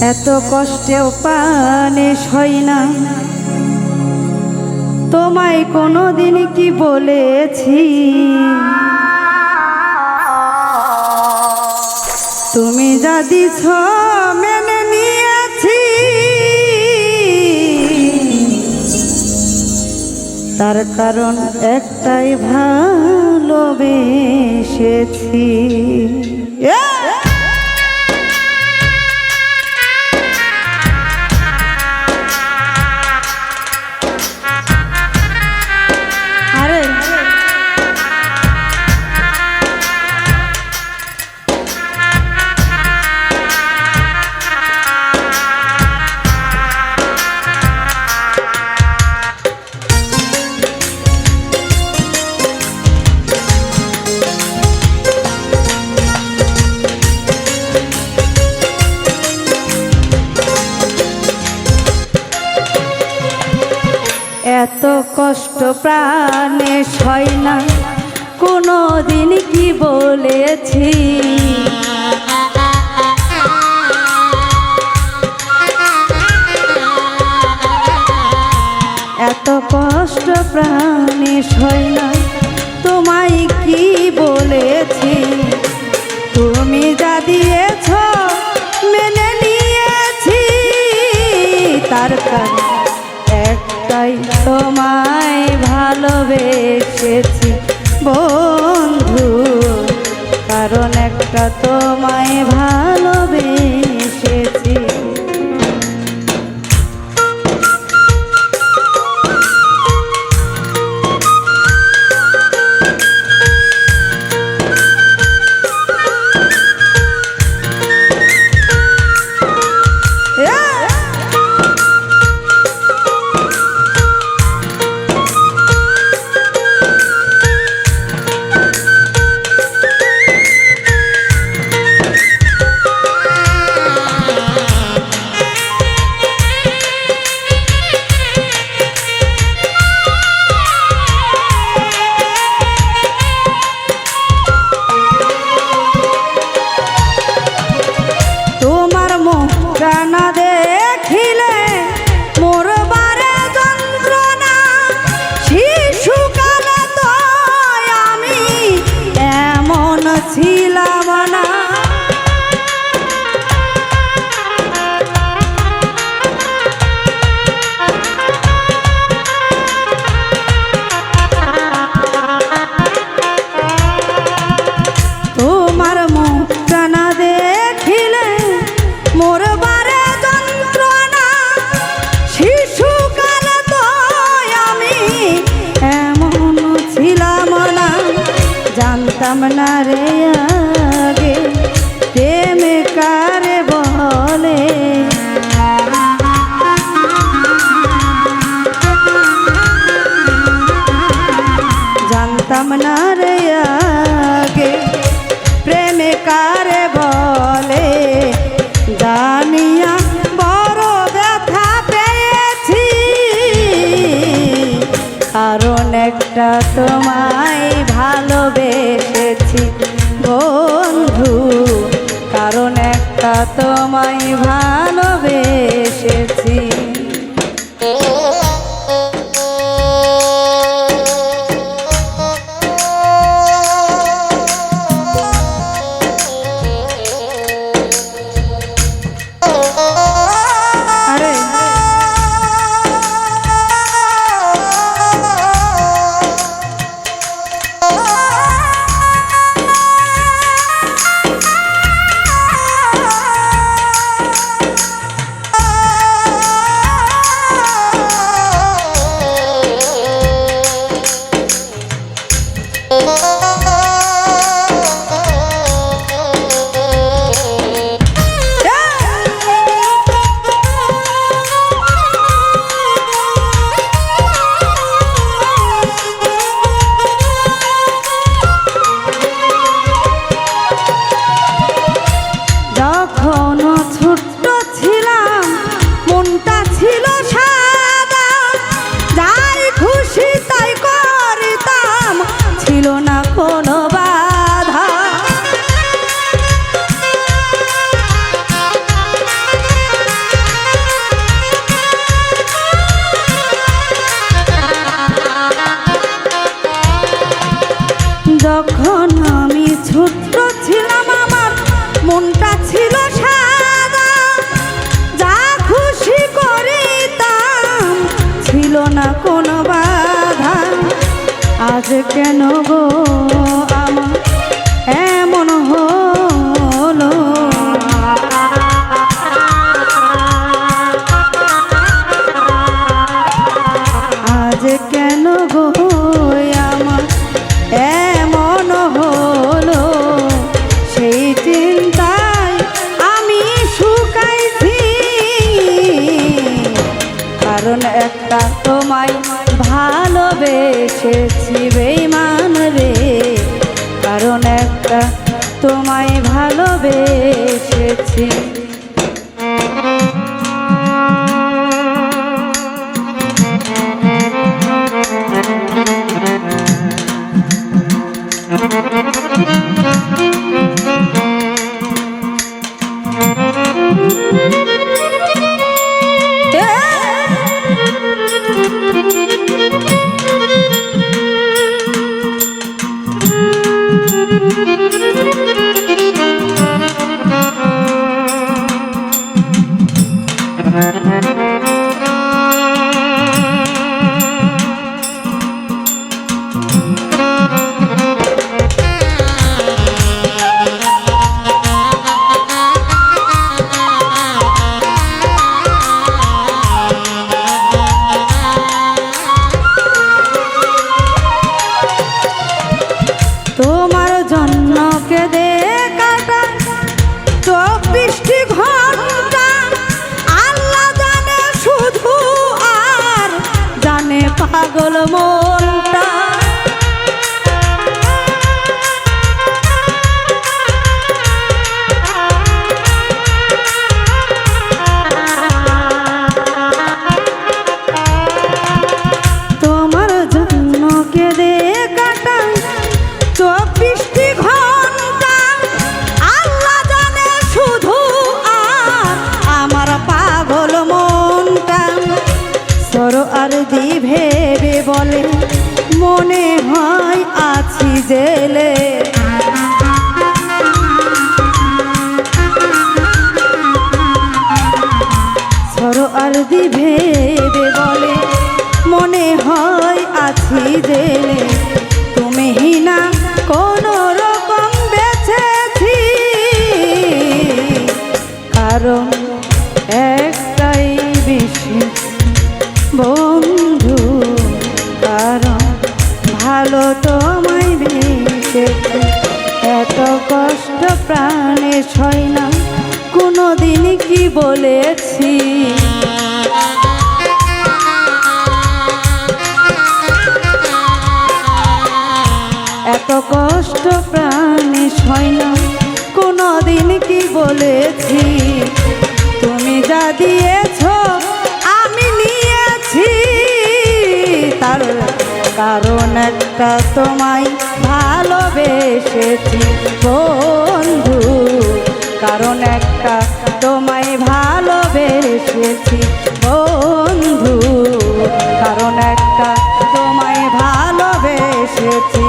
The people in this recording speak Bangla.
এত কষ্টেও পানে সই না। তোমায় কোনো দিন কি বলেছি? তুমি যা দিছ মেনে নিয়েছি। তার কারণ একটাই ভালোবেসেছি। প্রাণে সয় না। কোনো দিন কি বলেছি? এত কষ্ট প্রাণে সয় না। কারণ একটা তোমায় ভালোবেসেছি জানতাম না রে আগে প্রেমে কারে বলে জানতাম না রে আগে প্রেমে কারে একটা তোমায় ভালোবেসেছি। তখন আমি ছোট্ট ছিলাম আমার মনটা ছিল সাদা, যা খুশি করিতাম ছিল না কোনো বাধা। আজ কেন গো কারণ তোমায় ভালোবেসেছি বেইমান রে। কারণ একটা তোমায় ভালোবেসেছি। তোমার জন্য কেঁদে কাটা চব্বিশটি ঘণ্টা আল্লাহ জানে শুধু আর জানে পাগল মনটা জেলে। সর আর দি বলে, মনে হয় আছি জেলে। তুমি হিনা কোন রকম বেছেছি কারণ প্রাণে ছয় না কোনো দিন কি বলেছি? এত কষ্ট প্রাণে ছয় না কোনো দিন কি বলেছি? তুমি যা দিয়েছ, আমি নিয়েছি, তার কারণ একটা তোমায় ভালোবেসেছি বন্ধু। কারণ একটা তোমায় ভালোবেসেছি বন্ধু। কারণ একটা তোমায় ভালোবেসেছি